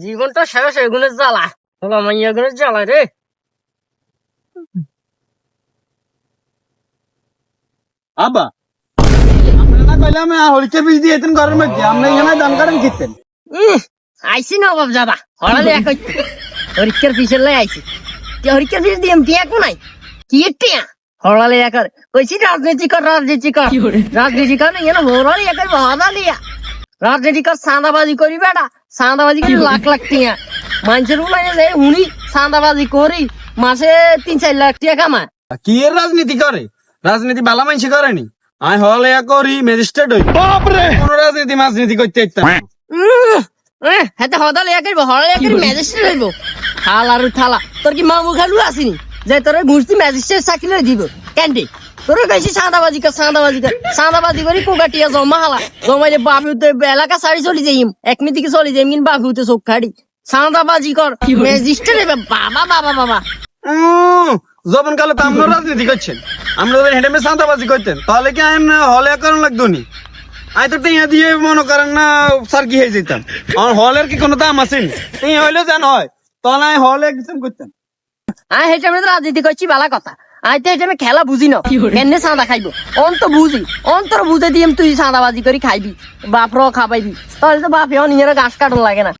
জীবনটা শেষ এগুনের জ্বালা। বাবা মাইয়া গুনের জ্বালা রে। আব্বা আপনারা না কইলে আমি হরিকে বীজ ঘরের মধ্যে আপনি এখানে দান করেন কিতেন? আইসি না বাপ যাবা হড়ালে এক হইতে। হরিকের ফিসের লাই আইসি যে হরিকের ফিস দিয়ে টিয়া কোনাই কি টিয়া? হড়ালে একার কইছি রাজনীতি কর রাজনীতি কর। রাজনীতি কর না হড়ালে বাধা লিয়া। রাজনীতি কর সাদাবাজি করি বেটা সাদাবাজি করে লাখ লাখ টিয়া। মানুষের উলাই যে উনি সাদাবাজি করি মাসে তিন চার লাখ টিয়া কামায়। কি এর রাজনীতি করে? রাজনীতি বালা মাইসি করেনি। আমি হলে করি ম্যাজিস্ট্রেট হই। বাপরে! কোন রাজনীতি মাজনীতি করতে ইচ্ছা হেতে হদালে একের হড়ালে একের ম্যাজিস্ট্রেট হইব। থালা আর থালা। তোর কি মামু খালু আসিনি? যে তোর ঘুষতি ম্যাজিস্ট্রেট চাকরি দিব। কেন্টি তোর কইছি সাদাবাজি কর সাদাবাজি কর। সাদাবাজি করি কোকাটিয়া জমা হালা। জমাইলে বাবুতে এলাকা সারি চলি যাইম। এক মিনিটে চলি যাইম কিন্তু বাবুতে চোখ খাড়ি। সাদাবাজি কর ম্যাজিস্ট্রেট বাবা বাবা বাবা। উম, যখন কালে তো আমরা রাজনীতি করছেন আমরা যদি হেঁটে মেয়ে সাঁতাবাজি করতেন। তাহলে কি আইন হলে করেন লাগতো নি? আই তো টিয়া দিয়ে মনে করেন না স্যার কি হয়ে যেতাম। আমার হলের কি কোনো দাম আছে টিয়া হইলে জান হয়। তাহলে হলে কিছু করতাম আয় হেটা আমি রাজনীতি করছি বালা কথা। আই এটা আমি খেলা বুঝি না। কেন সাঁদা খাইব? অন্ত বুঝি। অন্তর বুঝে দিয়ে তুই সাঁদাবাজি করে খাইবি। বাপরও খাবাইবি। তাহলে তো বাপে নিজের গাছ কাটন লাগে না।